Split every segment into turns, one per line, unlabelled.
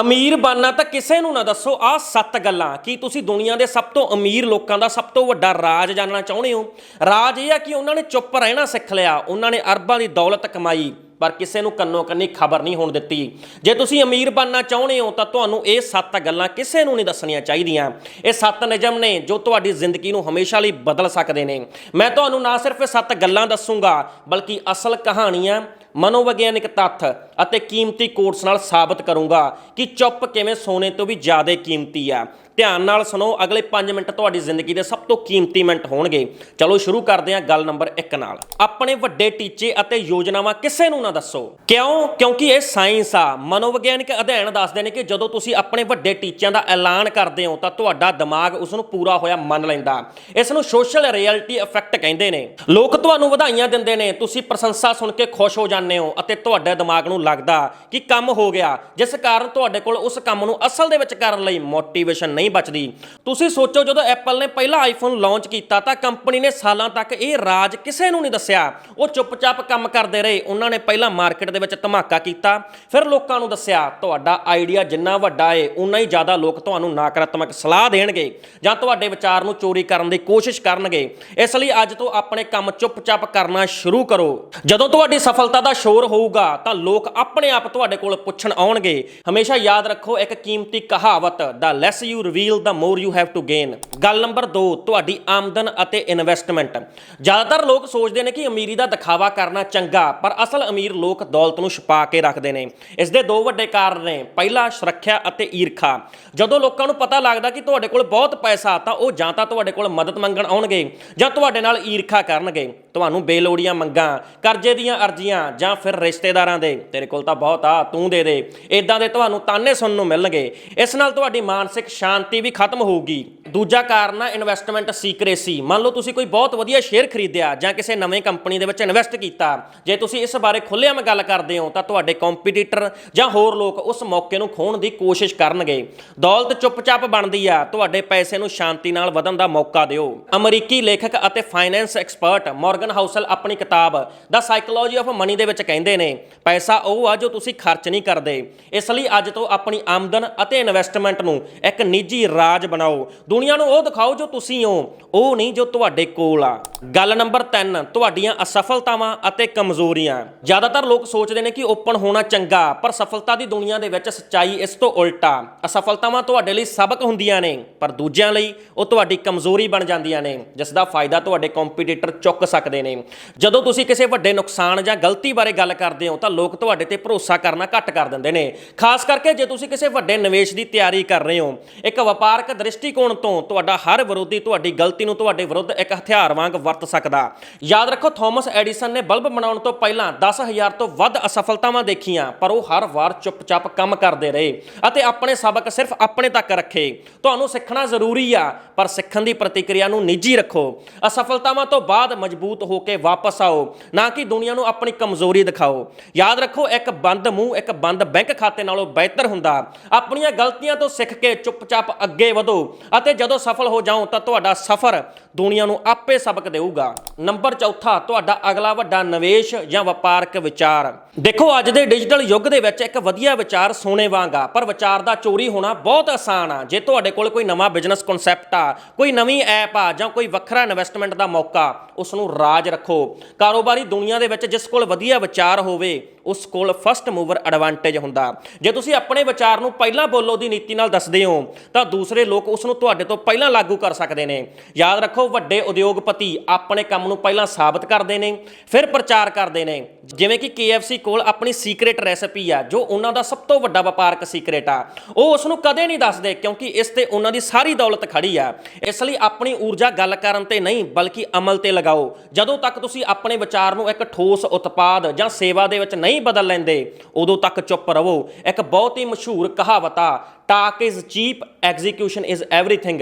ਅਮੀਰ ਬਣਨਾ ਤਾਂ ਕਿਸੇ ਨੂੰ ਨਾ ਦੱਸੋ, ਆਹ ਸੱਤ ਗੱਲਾਂ। ਕੀ ਤੁਸੀਂ ਦੁਨੀਆ ਦੇ ਸਭ ਤੋਂ ਅਮੀਰ ਲੋਕਾਂ ਦਾ ਸਭ ਤੋਂ ਵੱਡਾ ਰਾਜ ਜਾਣਨਾ ਚਾਹੁੰਦੇ ਹੋ? ਰਾਜ ਇਹ ਆ ਕਿ ਉਹਨਾਂ ਨੇ ਚੁੱਪ ਰਹਿਣਾ ਸਿੱਖ ਲਿਆ, ਉਹਨਾਂ ਨੇ ਅਰਬਾਂ ਦੀ ਦੌਲਤ ਕਮਾਈ, ਪਰ ਕਿਸੇ ਨੂੰ ਕੰਨੋ ਕੰਨੀ ਖਬਰ ਨਹੀਂ ਹੋਣ ਦਿੱਤੀ। ਜੇ ਤੁਸੀਂ ਅਮੀਰ ਬਣਨਾ ਚਾਹੁੰਦੇ ਹੋ, ਤਾਂ ਤੁਹਾਨੂੰ ਇਹ ਸੱਤ ਗੱਲਾਂ ਕਿਸੇ ਨੂੰ ਨਹੀਂ ਦੱਸਣੀਆਂ ਚਾਹੀਦੀਆਂ। ਇਹ ਸੱਤ ਨਿਯਮ ਨੇ ਜੋ ਤੁਹਾਡੀ ਜ਼ਿੰਦਗੀ ਨੂੰ ਹਮੇਸ਼ਾ ਲਈ ਬਦਲ ਸਕਦੇ ਨੇ। ਮੈਂ ਤੁਹਾਨੂੰ ਨਾ ਸਿਰਫ ਇਹ ਸੱਤ ਗੱਲਾਂ ਦੱਸੂਗਾ, ਬਲਕਿ ਅਸਲ ਕਹਾਣੀਆਂ, ਮਨੋਵਿਗਿਆਨਿਕ ਤੱਥ ਅਤੇ ਕੀਮਤੀ ਕੋਟਸ ਨਾਲ ਸਾਬਤ ਕਰੂੰਗਾ ਕਿ ਚੁੱਪ ਕਿਵੇਂ ਸੋਨੇ ਤੋਂ ਵੀ ਜ਼ਿਆਦਾ ਕੀਮਤੀ ਆ। ਧਿਆਨ ਨਾਲ ਸੁਣੋ, ਅਗਲੇ 5 ਮਿੰਟ ਤੁਹਾਡੀ ਜ਼ਿੰਦਗੀ ਦੇ ਸਭ ਤੋਂ ਕੀਮਤੀ ਮਿੰਟ ਹੋਣਗੇ। ਚਲੋ ਸ਼ੁਰੂ ਕਰਦੇ ਹਾਂ ਗੱਲ ਨੰਬਰ 1 ਨਾਲ। ਆਪਣੇ ਵੱਡੇ ਟੀਚੇ ਅਤੇ ਯੋਜਨਾਵਾਂ ਕਿਸੇ ਨੂੰ ਨਾ ਦੱਸੋ। ਕਿਉਂ? ਕਿਉਂਕਿ ਇਹ ਸਾਇੰਸ ਆ। ਮਨੋਵਿਗਿਆਨਿਕ ਅਧਿਐਨ ਦੱਸਦੇ ਨੇ ਕਿ ਜਦੋਂ ਤੁਸੀਂ ਆਪਣੇ ਵੱਡੇ ਟੀਚਿਆਂ ਦਾ ਐਲਾਨ ਕਰਦੇ ਹੋ, ਤਾਂ ਤੁਹਾਡਾ ਦਿਮਾਗ ਉਸ ਨੂੰ ਪੂਰਾ ਹੋਇਆ ਮੰਨ ਲੈਂਦਾ। ਇਸ ਨੂੰ ਸੋਸ਼ਲ ਰਿਐਲਿਟੀ ਇਫੈਕਟ ਕਹਿੰਦੇ ਨੇ। ਲੋਕ ਤੁਹਾਨੂੰ ਵਧਾਈਆਂ ਦਿੰਦੇ ਨੇ। ਤੁਸੀਂ ਪ੍ਰਸ਼ੰਸਾ ਸੁਣ ਕੇ ਖੁਸ਼ ਹੋ ਜਾਂਦੇ ਹੋ ਅਤੇ ਤੁਹਾਡੇ ਦਿਮਾਗ ਨੂੰ ਲੱਗਦਾ ਕਿ ਕੰਮ ਹੋ ਗਿਆ, ਜਿਸ ਕਾਰਨ ਤੁਹਾਡੇ ਕੋਲ ਉਸ ਕੰਮ ਨੂੰ ਅਸਲ ਦੇ ਵਿੱਚ ਕਰਨ ਲਈ ਮੋਟੀਵੇਸ਼ਨ ਨਹੀਂ ਬਚਦੀ। ਤੁਸੀਂ ਸੋਚੋ ਜਦੋਂ ਐਪਲ ਨੇ ਪਹਿਲਾ ਆਈਫੋਨ ਲਾਂਚ ਕੀਤਾ ਤਾਂ ਕੰਪਨੀ ਨੇ ਸਾਲਾਂ ਤੱਕ ਇਹ ਰਾਜ ਕਿਸੇ ਨੂੰ ਨਹੀਂ ਦੱਸਿਆ। ਉਹ ਚੁੱਪਚਾਪ ਕੰਮ ਕਰਦੇ ਰਹੇ, ਉਹਨਾਂ ਨੇ ਪਹਿਲਾਂ ਮਾਰਕੀਟ ਦੇ ਵਿੱਚ ਧਮਾਕਾ ਕੀਤਾ, ਫਿਰ ਲੋਕਾਂ ਨੂੰ ਦੱਸਿਆ, ਤੁਹਾਡਾ ਆਈਡੀਆ ਜਿੰਨਾ ਵੱਡਾ ਏ ਉਨਾ ਹੀ ਜ਼ਿਆਦਾ ਲੋਕ ਤੁਹਾਨੂੰ ਨਕਾਰਾਤਮਕ ਸਲਾਹ ਦੇਣਗੇ ਜਾਂ ਤੁਹਾਡੇ ਵਿਚਾਰ ਨੂੰ ਚੋਰੀ ਕਰਨ ਦੀ ਕੋਸ਼ਿਸ਼ ਕਰਨਗੇ। ਇਸ ਲਈ ਅੱਜ ਤੋਂ ਆਪਣੇ ਕੰਮ ਚੁੱਪਚਾਪ ਕਰਨਾ ਸ਼ੁਰੂ ਕਰੋ। ਜਦੋਂ ਤੁਹਾਡੀ ਸਫਲਤਾ ਦਾ ਸ਼ੋਰ ਹੋਊਗਾ ਤਾਂ ਲੋਕ ਆਪਣੇ ਆਪ ਤੁਹਾਡੇ ਕੋਲ ਪੁੱਛਣ ਆਉਣਗੇ। ਹਮੇਸ਼ਾ ਯਾਦ ਰੱਖੋ, ਇੱਕ ਕੀਮਤੀ ਕਹਾਵਤ the less you reveal the more you have to gain ਗੱਲ ਨੰਬਰ 2 ਤੁਹਾਡੀ ਆਮਦਨ ਅਤੇ ਇਨਵੈਸਟਮੈਂਟ ਜ਼ਿਆਦਾਤਰ ਲੋਕ ਸੋਚਦੇ ਨੇ ਕਿ ਅਮੀਰੀ ਦਾ ਦਿਖਾਵਾ ਕਰਨਾ ਚੰਗਾ, ਪਰ ਅਸਲ ਅਮੀਰ ਲੋਕ ਦੌਲਤ ਨੂੰ ਛੁਪਾ ਕੇ ਰੱਖਦੇ ਨੇ। ਇਸ ਦੇ ਦੋ ਵੱਡੇ ਕਾਰਨ ਨੇ, ਪਹਿਲਾ, ਸੁਰੱਖਿਆ ਅਤੇ ਈਰਖਾ। ਜਦੋਂ ਲੋਕਾਂ ਨੂੰ ਪਤਾ ਲੱਗਦਾ ਕਿ ਤੁਹਾਡੇ ਕੋਲ ਬਹੁਤ ਪੈਸਾ, ਤਾਂ ਉਹ ਜਾਂ ਤਾਂ ਤੁਹਾਡੇ ਕੋਲ ਮਦਦ ਮੰਗਣ ਆਉਣਗੇ ਜਾਂ ਤੁਹਾਡੇ ਨਾਲ ਈਰਖਾ ਕਰਨਗੇ। ਤੁਹਾਨੂੰ ਬੇਲੋੜੀਆਂ ਮੰਗਾਂ, ਕਰਜ਼ੇ ਦੀਆਂ ਅਰਜ਼ੀਆਂ ਜਾਂ ਫਿਰ ਰਿਸ਼ਤੇਦਾਰਾਂ ਦੇ। ਤੇਰੇ ਕੋਲ ਤਾਂ ਬਹੁਤ ਆ, ਤੂੰ ਦੇ ਦੇ। ਇਦਾਂ ਦੇ ਤੁਹਾਨੂੰ ਤਾਨੇ ਸੁਣਨ ਨੂੰ ਮਿਲਣਗੇ। ਇਸ ਨਾਲ ਤੁਹਾਡੀ ਮਾਨਸਿਕ ਸ਼ਾਂਤੀ ਵੀ ਖਤਮ ਹੋਊਗੀ। ਦੂਜਾ ਕਾਰਨ ਆ ਇਨਵੈਸਟਮੈਂਟ ਸੀਕ੍ਰੇਸੀ ਮੰਨ ਲਓ ਤੁਸੀਂ ਕੋਈ ਬਹੁਤ ਵਧੀਆ ਸ਼ੇਅਰ ਖਰੀਦਿਆ ਜਾਂ ਕਿਸੇ ਨਵੇਂ ਕੰਪਨੀ ਦੇ ਵਿੱਚ ਇਨਵੈਸਟ ਕੀਤਾ। ਜੇ ਤੁਸੀਂ ਇਸ ਬਾਰੇ ਖੁੱਲ੍ਹੇਆਮ ਗੱਲ ਕਰਦੇ ਹੋ, ਤਾਂ ਤੁਹਾਡੇ ਕੰਪੀਟੀਟਰ ਜਾਂ ਹੋਰ ਲੋਕ ਉਸ ਮੌਕੇ ਨੂੰ ਖੋਣ ਦੀ ਕੋਸ਼ਿਸ਼ ਕਰਨਗੇ। ਦੌਲਤ ਚੁੱਪਚਾਪ ਬਣਦੀ ਆ। ਤੁਹਾਡੇ ਪੈਸੇ ਨੂੰ ਸ਼ਾਂਤੀ ਨਾਲ ਵਧਣ ਦਾ ਮੌਕਾ ਦਿਓ। ਅਮਰੀਕੀ ਲੇਖਕ ਅਤੇ ਫਾਈਨੈਂਸ ਐਕਸਪਰਟ ਮਾਰਗਨ ਹਾਊਸਲ ਆਪਣੀ ਕਿਤਾਬ ਦਾ ਸਾਈਕੋਲੋਜੀ ਆਫ ਮਨੀ ਦੇ ਵਿੱਚ ਕਹਿੰਦੇ ਨੇ, ਪੈਸਾ ਉਹ ਆ ਜੋ ਤੁਸੀਂ ਖਰਚ ਨਹੀਂ ਕਰਦੇ। ਇਸ ਲਈ ਅੱਜ ਤੋਂ ਆਪਣੀ ਆਮਦਨ ਅਤੇ ਇਨਵੈਸਟਮੈਂਟ ਨੂੰ ਇੱਕ ਨਿੱਜੀ ਰਾਜ ਬਣਾਓ। ਦੁਨੀਆ ਨੂੰ ਉਹ ਦਿਖਾਓ ਜੋ ਤੁਸੀਂ ਹੋ, ਉਹ ਨਹੀਂ ਜੋ ਤੁਹਾਡੇ ਕੋਲ ਆ। ਗੱਲ ਨੰਬਰ 3 ਤੁਹਾਡੀਆਂ ਅਸਫਲਤਾਵਾਂ ਅਤੇ ਕਮਜ਼ੋਰੀਆਂ। ਜ਼ਿਆਦਾਤਰ ਲੋਕ ਸੋਚਦੇ ਨੇ ਕਿ ਓਪਨ ਹੋਣਾ ਚੰਗਾ, ਪਰ ਸਫਲਤਾ ਦੀ ਦੁਨੀਆ ਦੇ ਵਿੱਚ ਸੱਚਾਈ ਇਸ ਤੋਂ ਉਲਟਾ। ਅਸਫਲਤਾਵਾਂ ਤੁਹਾਡੇ ਲਈ ਸਬਕ ਹੁੰਦੀਆਂ ਨੇ, ਪਰ ਦੂਜਿਆਂ ਲਈ ਉਹ ਤੁਹਾਡੀ ਕਮਜ਼ੋਰੀ ਬਣ ਜਾਂਦੀਆਂ ਨੇ ਜਿਸ ਦਾ ਫਾਇਦਾ ਤੁਹਾਡੇ ਕੰਪੀਟੀਟਰ ਚੁੱਕ ਸਕਦੇ ਨੇ। ਜਦੋਂ ਤੁਸੀਂ ਕਿਸੇ ਵੱਡੇ ਨੁਕਸਾਨ ਜਾਂ ਗਲਤੀ ਬਾਰੇ ਗੱਲ ਕਰਦੇ ਹੋ, ਤਾਂ ਲੋਕ ਤੁਹਾਡੇ ਤੇ ਭਰੋਸਾ ਕਰਨਾ ਘੱਟ ਕਰ ਦਿੰਦੇ ਨੇ। ਖਾਸ ਕਰਕੇ ਜੇ ਤੁਸੀਂ ਕਿਸੇ ਵੱਡੇ ਨਿਵੇਸ਼ ਦੀ ਤਿਆਰੀ ਕਰ ਰਹੇ ਹੋ, ਇੱਕ ਵਪਾਰਕ ਦ੍ਰਿਸ਼ਟੀਕੋਣ ਤੋਂ ਤੁਹਾਡਾ ਹਰ ਵਿਰੋਧੀ ਤੁਹਾਡੀ ਗਲਤੀ ਨੂੰ ਤੁਹਾਡੇ ਵਿਰੁੱਧ ਇੱਕ ਹਥਿਆਰ ਵਾਂਗ ਵਰਤ ਸਕਦਾ। ਯਾਦ ਰੱਖੋ, ਥਾਮਸ ਐਡੀਸਨ ਨੇ ਬਲਬ ਬਣਾਉਣ ਤੋਂ ਪਹਿਲਾਂ 10000 ਤੋਂ ਵੱਧ ਅਸਫਲਤਾਵਾਂ ਦੇਖੀਆਂ, ਪਰ ਉਹ ਹਰ ਵਾਰ ਚੁੱਪਚਾਪ ਕੰਮ ਕਰਦੇ ਰਹੇ ਅਤੇ ਆਪਣੇ ਸਬਕ ਸਿਰਫ ਆਪਣੇ ਤੱਕ ਰੱਖੇ। ਤੁਹਾਨੂੰ ਸਿੱਖਣਾ ਜ਼ਰੂਰੀ ਆ, ਪਰ ਸਿੱਖਣ ਦੀ ਪ੍ਰਤੀਕਿਰਿਆ ਨੂੰ ਨਿੱਜੀ ਰੱਖੋ। ਅਸਫਲਤਾਵਾਂ ਤੋਂ ਬਾਅਦ ਮਜ਼ਬੂਤ ਹੋ ਕੇ ਵਾਪਸ ਆਓ, ਨਾ ਕਿ ਦੁਨੀਆ ਨੂੰ ਆਪਣੀ ਕਮਜ਼ੋਰੀ ਦਿਖਾਓ। ਯਾਦ ਰੱਖੋ, ਇੱਕ ਬੰਦ ਮੂੰਹ, ਇੱਕ ਬੰਦ ਬੈਂਕ ਖਾਤੇ ਨਾਲੋਂ ਬਿਹਤਰ ਹੁੰਦਾ। ਆਪਣੀਆਂ ਗਲਤੀਆਂ ਤੋਂ ਸਿੱਖ ਕੇ ਚੁੱਪਚਾਪ ਅੱਗੇ ਵਧੋ ਅਤੇ ਜਦੋਂ ਸਫਲ ਹੋ ਜਾਓ ਤਾਂ ਤੁਹਾਡਾ ਸਫ਼ਰ ਦੁਨੀਆ ਨੂੰ ਆਪੇ ਸਬਕ ਦੇਊਗਾ। ਨੰਬਰ ਚੌਥਾ, ਤੁਹਾਡਾ ਅਗਲਾ ਵੱਡਾ ਨਿਵੇਸ਼ ਜਾਂ ਵਪਾਰਕ ਵਿਚਾਰ। ਦੇਖੋ, ਅੱਜ ਦੇ ਡਿਜੀਟਲ ਯੁੱਗ ਦੇ ਵਿੱਚ ਇੱਕ ਵਧੀਆ ਵਿਚਾਰ ਸੋਨੇ ਵਾਂਗ ਆ, ਪਰ ਵਿਚਾਰ ਦਾ ਚੋਰੀ ਹੋਣਾ ਬਹੁਤ ਆਸਾਨ ਆ। ਜੇ ਤੁਹਾਡੇ ਕੋਲ ਕੋਈ ਨਵਾਂ ਬਿਜ਼ਨਸ ਕਨਸੈਪਟ ਆ, ਕੋਈ ਨਵੀਂ ਐਪ ਆ ਜਾਂ ਕੋਈ ਵੱਖਰਾ ਇਨਵੈਸਟਮੈਂਟ ਦਾ ਮੌਕਾ ਉਸ ਨੂੰ ਰਾਜ ਰੱਖੋ। ਕਾਰੋਬਾਰੀ ਦੁਨੀਆ ਦੇ ਵਿੱਚ ਜਿਸ ਕੋਲ ਵਧੀਆ ਵਿਚਾਰ ਹੋਵੇ ਉਸ ਕੋਲ ਫਸਟ ਮੂਵਰ ਐਡਵਾਂਟੇਜ ਹੁੰਦਾ। ਜੇ ਤੁਸੀਂ ਆਪਣੇ ਵਿਚਾਰ ਨੂੰ ਪਹਿਲਾਂ ਬੋਲੋ ਦੀ ਨੀਤੀ ਨਾਲ ਦੱਸਦੇ ਹੋ, ਤਾਂ ਦੂਸਰੇ ਲੋਕ ਉਸ ਨੂੰ ਤੁਹਾਡੇ ਤੋਂ ਪਹਿਲਾਂ ਲਾਗੂ ਕਰ ਸਕਦੇ ਨੇ। ਯਾਦ ਰੱਖੋ, ਵੱਡੇ ਉਦਯੋਗਪਤੀ ਆਪਣੇ ਕੰਮ ਨੂੰ ਪਹਿਲਾਂ ਸਾਬਤ ਕਰਦੇ ਨੇ, ਫਿਰ ਪ੍ਰਚਾਰ ਕਰਦੇ ਨੇ। ਜਿਵੇਂ ਕਿ KFC ਕੋਲ ਆਪਣੀ ਸੀਕ੍ਰੀਟ ਰੈਸਪੀ ਆ, ਜੋ ਉਹਨਾਂ ਦਾ ਸਭ ਤੋਂ ਵੱਡਾ ਵਪਾਰਕ ਸੀਕ੍ਰੀਟ ਆ। ਉਹ ਉਸ ਨੂੰ ਕਦੇ ਨਹੀਂ ਦੱਸਦੇ, ਕਿਉਂਕਿ ਇਸ ਤੇ ਉਹਨਾਂ ਦੀ ਸਾਰੀ ਦੌਲਤ ਖੜੀ ਆ। ਇਸ ਲਈ ਆਪਣੀ ਊਰਜਾ ਗੱਲ ਕਰਨ ਤੇ ਨਹੀਂ, ਬਲਕਿ ਅਮਲ ਤੇ ਲਗਾਓ। ਜਦੋਂ ਤੱਕ ਤੁਸੀਂ ਆਪਣੇ ਵਿਚਾਰ ਨੂੰ ਇੱਕ ਠੋਸ ਉਤਪਾਦ ਜਾਂ ਸੇਵਾ ਦੇ ਵਿੱਚ ਨਹੀਂ ਬਦਲ ਲੈਂਦੇ ਉਦੋਂ ਤੱਕ ਚੁੱਪ ਰਹੋ। ਇੱਕ ਬਹੁਤ ਹੀ ਮਸ਼ਹੂਰ ਕਹਾਵਤ ਆ talk is cheap execution is everything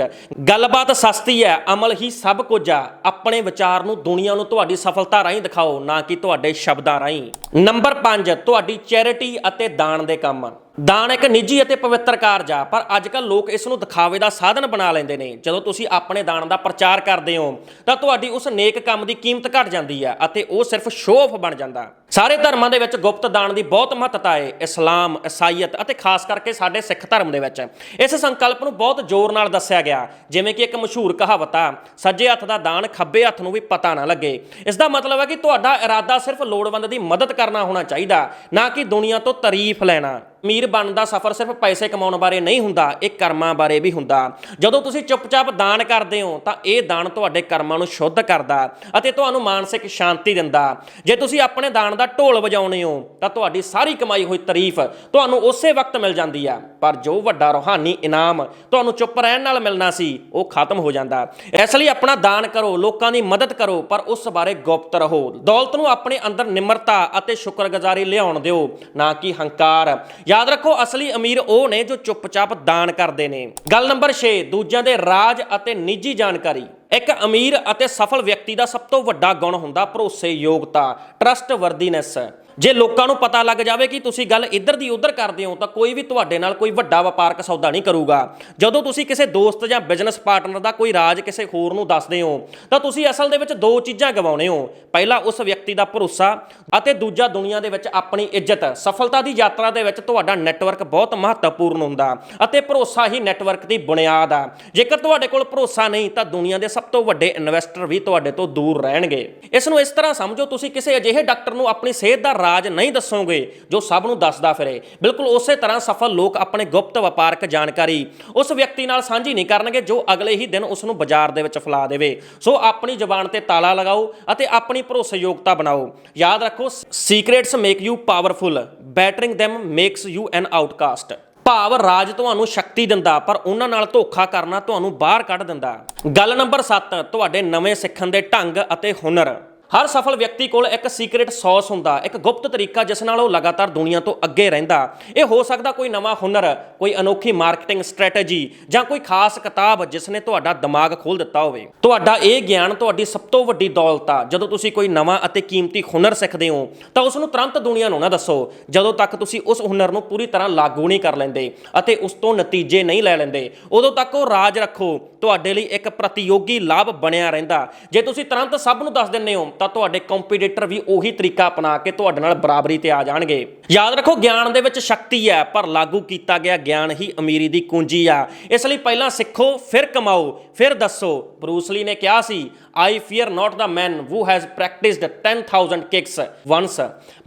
ਗੱਲਬਾਤ ਸਸਤੀ ਹੈ, ਅਮਲ ਹੀ ਸਭ ਕੁਝ ਆ ਆਪਣੇ ਵਿਚਾਰ ਨੂੰ, ਦੁਨੀਆ ਨੂੰ ਤੁਹਾਡੀ ਸਫਲਤਾ ਰਾਹੀਂ ਦਿਖਾਓ, ਨਾ ਕਿ ਤੁਹਾਡੇ ਸ਼ਬਦਾਂ ਰਾਹੀਂ। ਨੰਬਰ 5 ਤੁਹਾਡੀ ਚੈਰਿਟੀ ਅਤੇ ਦਾਨ ਦੇ ਕੰਮ। ਦਾਨ ਇੱਕ ਨਿੱਜੀ ਅਤੇ ਪਵਿੱਤਰ ਕਾਰਜ ਆ, ਪਰ ਅੱਜ ਕੱਲ ਲੋਕ ਇਸ ਨੂੰ ਦਿਖਾਵੇ ਦਾ ਸਾਧਨ ਬਣਾ ਲੈਂਦੇ ਨੇ। ਜਦੋਂ ਤੁਸੀਂ ਆਪਣੇ ਦਾਨ ਦਾ ਪ੍ਰਚਾਰ ਕਰਦੇ ਹੋ, ਤਾਂ ਤੁਹਾਡੀ ਉਸ ਨੇਕ ਕੰਮ ਦੀ ਕੀਮਤ ਘਟ ਜਾਂਦੀ ਹੈ ਅਤੇ ਉਹ ਸਿਰਫ ਸ਼ੋਅ ਆਫ ਬਣ ਜਾਂਦਾ। ਸਾਰੇ ਧਰਮਾਂ ਦੇ ਵਿੱਚ ਗੁਪਤ ਦਾਨ ਦੀ ਬਹੁਤ ਮਹੱਤਤਾ ਹੈ। ਇਸਲਾਮ ਈਸਾਈਅਤ ਅਤੇ ਖਾਸ ਕਰਕੇ ਸਾਡੇ ਸਿੱਖ ਧਰਮ ਦੇ ਵਿੱਚ। ਇਸ ਸੰਕਲਪ ਨੂੰ ਬਹੁਤ ਜ਼ੋਰ ਨਾਲ ਦੱਸਿਆ ਗਿਆ, ਜਿਵੇਂ ਕਿ ਇੱਕ ਮਸ਼ਹੂਰ ਕਹਾਵਤ ਆ, ਸੱਜੇ ਹੱਥ ਦਾ ਦਾਨ ਖੱਬੇ ਹੱਥ ਨੂੰ ਵੀ ਪਤਾ ਨਾ ਲੱਗੇ। ਇਸ ਦਾ ਮਤਲਬ ਹੈ ਕਿ ਤੁਹਾਡਾ ਇਰਾਦਾ ਸਿਰਫ ਲੋੜਵੰਦ ਦੀ ਮਦਦ ਕਰਨਾ ਹੋਣਾ ਚਾਹੀਦਾ, ਨਾ ਕਿ ਦੁਨੀਆ ਤੋਂ ਤਾਰੀਫ ਲੈਣਾ। ਅਮੀਰ ਬਣਨ ਦਾ ਸਫ਼ਰ ਸਿਰਫ ਪੈਸੇ ਕਮਾਉਣ ਬਾਰੇ ਨਹੀਂ ਹੁੰਦਾ, ਇਹ ਕਰਮਾਂ ਬਾਰੇ ਵੀ ਹੁੰਦਾ। ਜਦੋਂ ਤੁਸੀਂ ਚੁੱਪਚਾਪ ਦਾਨ ਕਰਦੇ ਹੋ, ਤਾਂ ਇਹ ਦਾਨ ਤੁਹਾਡੇ ਕਰਮਾਂ ਨੂੰ ਸ਼ੁੱਧ ਕਰਦਾ ਅਤੇ ਤੁਹਾਨੂੰ ਮਾਨਸਿਕ ਸ਼ਾਂਤੀ ਦਿੰਦਾ। ਜੇ ਤੁਸੀਂ ਆਪਣੇ ਦਾਨ ਦਾ ਢੋਲ ਵਜਾਉਂਦੇ ਹੋ, ਤਾਂ ਤੁਹਾਡੀ ਸਾਰੀ ਕਮਾਈ ਹੋਈ ਤਾਰੀਫ ਤੁਹਾਨੂੰ ਉਸੇ ਵਕਤ ਮਿਲ ਜਾਂਦੀ ਆ। ਪਰ ਜੋ ਵੱਡਾ ਰੋਹਾਨੀ ਇਨਾਮ ਤੁਹਾਨੂੰ ਚੁੱਪ ਰਹਿਣ ਨਾਲ ਮਿਲਣਾ ਸੀ, ਉਹ ਖਤਮ ਹੋ ਜਾਂਦਾ। ਇਸ ਲਈ ਆਪਣਾ ਦਾਨ ਕਰੋ, ਲੋਕਾਂ ਦੀ ਮਦਦ ਕਰੋ, ਪਰ ਉਸ ਬਾਰੇ ਗੁਪਤ ਰਹੋ। ਦੌਲਤ ਨੂੰ ਆਪਣੇ ਅੰਦਰ ਨਿਮਰਤਾ ਅਤੇ ਸ਼ੁਕਰਗੁਜ਼ਾਰੀ ਲਿਆਉਣ ਦਿਓ, ਨਾ ਕਿ ਹੰਕਾਰ। ਯਾਦ ਰੱਖੋ, ਅਸਲੀ ਅਮੀਰ ਉਹ ਨੇ ਜੋ ਚੁੱਪਚਾਪ ਦਾਨ ਕਰਦੇ ਨੇ। ਗੱਲ ਨੰਬਰ 6 ਦੂਜਿਆਂ ਦੇ ਰਾਜ ਅਤੇ ਨਿੱਜੀ ਜਾਣਕਾਰੀ। ਇੱਕ ਅਮੀਰ ਅਤੇ ਸਫਲ ਵਿਅਕਤੀ ਦਾ ਸਭ ਤੋਂ ਵੱਡਾ ਗੁਣ ਹੁੰਦਾ ਭਰੋਸੇਯੋਗਤਾ ਟਰਸਟਵਰਦੀਨੈਸ ਜੇ ਲੋਕਾਂ ਨੂੰ ਪਤਾ ਲੱਗ ਜਾਵੇ ਕਿ ਤੁਸੀਂ ਗੱਲ ਇੱਧਰ ਦੀ ਉੱਧਰ ਕਰਦੇ ਹੋ ਤਾਂ ਕੋਈ ਵੀ ਤੁਹਾਡੇ ਨਾਲ ਕੋਈ ਵੱਡਾ ਵਪਾਰਕ ਸੌਦਾ ਨਹੀਂ ਕਰੂਗਾ। ਜਦੋਂ ਤੁਸੀਂ ਕਿਸੇ ਦੋਸਤ ਜਾਂ ਬਿਜ਼ਨਸ ਪਾਰਟਨਰ ਦਾ ਕੋਈ ਰਾਜ ਕਿਸੇ ਹੋਰ ਨੂੰ ਦੱਸਦੇ ਹੋ, ਤਾਂ ਤੁਸੀਂ ਅਸਲ ਦੇ ਵਿੱਚ ਦੋ ਚੀਜ਼ਾਂ ਗਵਾਉਣੇ ਹੋ। ਪਹਿਲਾ, ਉਸ ਵਿਅਕਤੀ ਦਾ ਭਰੋਸਾ ਅਤੇ ਦੂਜਾ, ਦੁਨੀਆ ਦੇ ਵਿੱਚ ਆਪਣੀ ਇੱਜ਼ਤ। ਸਫਲਤਾ ਦੀ ਯਾਤਰਾ ਦੇ ਵਿੱਚ ਤੁਹਾਡਾ ਨੈਟਵਰਕ ਬਹੁਤ ਮਹੱਤਵਪੂਰਨ ਹੁੰਦਾ ਅਤੇ ਭਰੋਸਾ ਹੀ ਨੈਟਵਰਕ ਦੀ ਬੁਨਿਆਦ ਆ। ਜੇਕਰ ਤੁਹਾਡੇ ਕੋਲ ਭਰੋਸਾ ਨਹੀਂ, ਤਾਂ ਦੁਨੀਆ ਦੇ ਸਭ ਤੋਂ ਵੱਡੇ ਇਨਵੈਸਟਰ ਵੀ ਤੁਹਾਡੇ ਤੋਂ ਦੂਰ ਰਹਿਣਗੇ। ਇਸ ਨੂੰ ਇਸ ਤਰ੍ਹਾਂ ਸਮਝੋ, ਤੁਸੀਂ ਕਿਸੇ ਅਜਿਹੇ ਡਾਕਟਰ ਨੂੰ ਆਪਣੀ ਸਿਹਤ ਦਾ ਰਾਜ ਨਹੀਂ ਦੱਸੋਗੇ ਜੋ ਸਭ ਨੂੰ ਦੱਸਦਾ ਫਿਰੇ। ਬਿਲਕੁਲ ਉਸੇ ਤਰ੍ਹਾਂ ਸਫਲ ਲੋਕ ਆਪਣੇ ਗੁਪਤ ਵਪਾਰਕ ਜਾਣਕਾਰੀ ਉਸ ਵਿਅਕਤੀ ਨਾਲ ਸਾਂਝੀ ਨਹੀਂ ਕਰਨਗੇ ਜੋ ਅਗਲੇ ਹੀ ਦਿਨ ਉਸ ਨੂੰ ਬਾਜ਼ਾਰ ਦੇ ਵਿੱਚ ਫੈਲਾ ਦੇਵੇ। ਸੋ ਆਪਣੀ ਜ਼ੁਬਾਨ ਤੇ ਤਾਲਾ ਲਗਾਓ ਅਤੇ ਆਪਣੀ ਭਰੋਸੇਯੋਗਤਾ ਬਣਾਓ। ਯਾਦ ਰੱਖੋ secrets make you powerful battering them makes you an outcast ਭਾਵ ਰਾਜ ਤੁਹਾਨੂੰ ਸ਼ਕਤੀ ਦਿੰਦਾ, ਪਰ ਉਹਨਾਂ ਨਾਲ ਧੋਖਾ ਕਰਨਾ ਤੁਹਾਨੂੰ ਬਾਹਰ ਕੱਢ ਦਿੰਦਾ। ਗੱਲ ਨੰਬਰ 7 ਤੁਹਾਡੇ ਨਵੇਂ ਸਿੱਖਣ ਦੇ ਢੰਗ ਅਤੇ ਹੁਨਰ। ਹਰ ਸਫਲ ਵਿਅਕਤੀ ਕੋਲ ਇੱਕ ਸੀਕ੍ਰੀਟ ਸੌਸ ਹੁੰਦਾ, ਇੱਕ ਗੁਪਤ ਤਰੀਕਾ ਜਿਸ ਨਾਲ ਉਹ ਲਗਾਤਾਰ ਦੁਨੀਆ ਤੋਂ ਅੱਗੇ ਰਹਿੰਦਾ। ਇਹ ਹੋ ਸਕਦਾ ਕੋਈ ਨਵਾਂ ਹੁਨਰ, ਕੋਈ ਅਨੋਖੀ ਮਾਰਕੀਟਿੰਗ ਸਟ੍ਰੈਟਜੀ ਜਾਂ ਕੋਈ ਖਾਸ ਕਿਤਾਬ ਜਿਸ ਨੇ ਤੁਹਾਡਾ ਦਿਮਾਗ ਖੋਲ ਦਿੱਤਾ ਹੋਵੇ। ਤੁਹਾਡਾ ਇਹ ਗਿਆਨ ਤੁਹਾਡੀ ਸਭ ਤੋਂ ਵੱਡੀ ਦੌਲਤ ਆ। ਜਦੋਂ ਤੁਸੀਂ ਕੋਈ ਨਵਾਂ ਅਤੇ ਕੀਮਤੀ ਹੁਨਰ ਸਿੱਖਦੇ ਹੋ, ਤਾਂ ਉਸ ਨੂੰ ਤੁਰੰਤ ਦੁਨੀਆ ਨੂੰ ਨਾ ਦੱਸੋ, ਜਦੋਂ ਤੱਕ ਤੁਸੀਂ ਉਸ ਹੁਨਰ ਨੂੰ ਪੂਰੀ ਤਰ੍ਹਾਂ ਲਾਗੂ ਨਹੀਂ ਕਰ ਲੈਂਦੇ ਅਤੇ ਉਸ ਤੋਂ ਨਤੀਜੇ ਨਹੀਂ ਲੈ ਲੈਂਦੇ, ਉਦੋਂ ਤੱਕ ਉਹ ਰਾਜ ਰੱਖੋ। ਤੁਹਾਡੇ ਲਈ ਇੱਕ ਪ੍ਰਤੀਯੋਗੀ ਲਾਭ ਬਣਿਆ ਰਹਿੰਦਾ। ਜੇ ਤੁਸੀਂ ਤੁਰੰਤ ਸਭ ਨੂੰ ਦੱਸ ਦਿੰਦੇ ਹੋ ਤਾਂ ਤੁਹਾਡੇ ਕੰਪੀਟੀਟਰ ਵੀ ਉਹੀ ਤਰੀਕਾ ਅਪਣਾ ਕੇ ਤੁਹਾਡੇ ਨਾਲ ਬਰਾਬਰੀ ਤੇ ਆ ਜਾਣਗੇ। ਯਾਦ ਰੱਖੋ, ਗਿਆਨ ਦੇ ਵਿੱਚ ਸ਼ਕਤੀ ਹੈ, ਪਰ ਲਾਗੂ ਕੀਤਾ ਗਿਆ ਗਿਆਨ ਹੀ ਅਮੀਰੀ ਦੀ ਕੁੰਜੀ ਆ। ਇਸ ਲਈ ਪਹਿਲਾਂ ਸਿੱਖੋ, ਫਿਰ ਕਮਾਓ, ਫਿਰ ਦੱਸੋ। ਬਰੂਸਲੀ ਨੇ ਕਿਹਾ ਸੀ I fear not the man who has practiced 10,000 kicks once,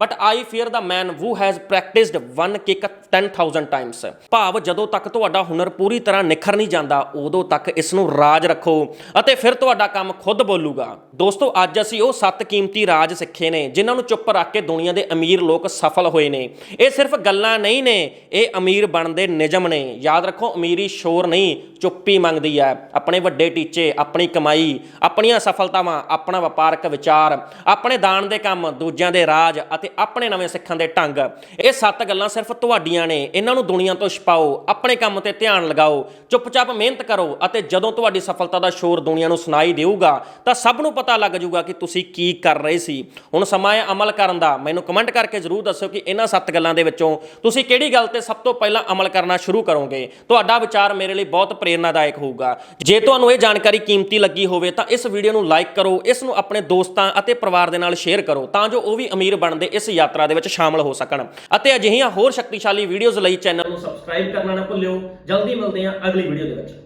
but I fear the man who has practiced one kick 10,000 times. ਭਾਵ ਜਦੋਂ ਤੱਕ ਤੁਹਾਡਾ ਹੁਨਰ ਪੂਰੀ ਤਰ੍ਹਾਂ ਨਿਖਰ ਨਹੀਂ ਜਾਂਦਾ ਉਦੋਂ ਤੱਕ ਇਸ ਨੂੰ ਰਾਜ ਰੱਖੋ ਅਤੇ ਫਿਰ ਤੁਹਾਡਾ ਕੰਮ ਖੁਦ ਬੋਲੂਗਾ। ਦੋਸਤੋ ਅੱਜ ਅਸੀਂ ਉਹ ਸੱਤ ਕੀਮਤੀ ਰਾਜ ਸਿੱਖੇ ਨੇ ਜਿਨ੍ਹਾਂ ਨੂੰ ਚੁੱਪ ਰੱਖ ਕੇ ਦੁਨੀਆ ਦੇ ਅਮੀਰ ਲੋਕ ਸਫਲ ਹੋਏ ਨੇ। ਇਹ ਸਿਰਫ ਗੱਲਾਂ ਨਹੀਂ ਨੇ ਇਹ ਅਮੀਰ ਬਣਦੇ ਨਿਯਮ ਨੇ। ਯਾਦ ਰੱਖੋ ਅਮੀਰੀ ਸ਼ੋਰ ਨਹੀਂ ਚੁੱਪੀ ਮੰਗਦੀ ਹੈ। ਆਪਣੇ ਵੱਡੇ ਟੀਚੇ ਆਪਣੀ ਕਮਾਈ ਆਪਣੀਆਂ ਸਫਲਤਾਵਾਂ, ਆਪਣਾ ਵਪਾਰਕ ਵਿਚਾਰ, ਆਪਣੇ ਦਾਨ ਦੇ ਕੰਮ, ਦੂਜਿਆਂ ਦੇ ਰਾਜ ਅਤੇ ਆਪਣੇ ਨਵੇਂ ਸਿੱਖਣ ਦੇ ਢੰਗ। ਇਹ ਸੱਤ ਗੱਲਾਂ ਸਿਰਫ ਤੁਹਾਡੀਆਂ ਨੇ। ਇਹਨਾਂ ਨੂੰ ਦੁਨੀਆ ਤੋਂ ਛਪਾਓ, ਆਪਣੇ ਕੰਮ ਤੇ ਧਿਆਨ ਲਗਾਓ, ਚੁੱਪਚਾਪ ਮਿਹਨਤ ਕਰੋ ਅਤੇ ਜਦੋਂ ਤੁਹਾਡੀ ਸਫਲਤਾ ਦਾ ਸ਼ੋਰ ਦੁਨੀਆ ਨੂੰ ਸੁਣਾਈ ਦੇਊਗਾ, ਤਾਂ ਸਭ ਨੂੰ ਪਤਾ ਲੱਗ ਜਾਊਗਾ ਕਿ ਤੁਸੀਂ ਕੀ ਕਰ ਰਹੇ ਸੀ। ਹੁਣ ਸਮਾਂ ਹੈ ਅਮਲ ਕਰਨ ਦਾ। ਮੈਨੂੰ ਕਮੈਂਟ ਕਰਕੇ ਜਰੂਰ ਦੱਸਿਓ ਕਿ ਇਹਨਾਂ ਸੱਤ ਗੱਲਾਂ ਦੇ ਵਿੱਚੋਂ ਤੁਸੀਂ ਕਿਹੜੀ ਗੱਲ ਤੇ ਸਭ ਤੋਂ ਪਹਿਲਾਂ ਅਮਲ ਕਰਨਾ ਸ਼ੁਰੂ ਕਰੋਗੇ? ਤੁਹਾਡਾ ਵਿਚਾਰ ਮੇਰੇ ਲਈ ਬਹੁਤ ਪ੍ਰੇਰਨਾਦਾਇਕ ਹੋਊਗਾ। ਜੇ ਤੁਹਾਨੂੰ ਇਹ ਜਾਣਕਾਰੀ ਕੀਮਤੀ ਲੱਗੀ ਹੋਵੇ, ਤਾਂ ਇਸ ਵੀਡੀਓ ਨੂੰ ਲਾਈਕ ਕਰੋ, ਇਸ ਨੂੰ ਆਪਣੇ ਦੋਸਤਾਂ ਅਤੇ ਪਰਿਵਾਰ ਦੇ ਨਾਲ ਸ਼ੇਅਰ ਕਰੋ ਤਾਂ ਜੋ ਉਹ ਵੀ ਅਮੀਰ ਬਣਦੇ ਇਸ ਯਾਤਰਾ ਦੇ ਵਿੱਚ ਸ਼ਾਮਲ ਹੋ ਸਕਣ। ਅਤੇ ਅਜਿਹੀਆਂ ਹੋਰ ਸ਼ਕਤੀਸ਼ਾਲੀ ਵੀਡੀਓਜ਼ ਲਈ ਚੈਨਲ ਨੂੰ ਸਬਸਕ੍ਰਾਈਬ ਕਰਨਾ ਨਾ ਭੁੱਲਿਓ। ਜਲਦੀ ਮਿਲਦੇ ਹਾਂ ਅਗਲੀ ਵੀਡੀਓ ਦੇ ਵਿੱਚ।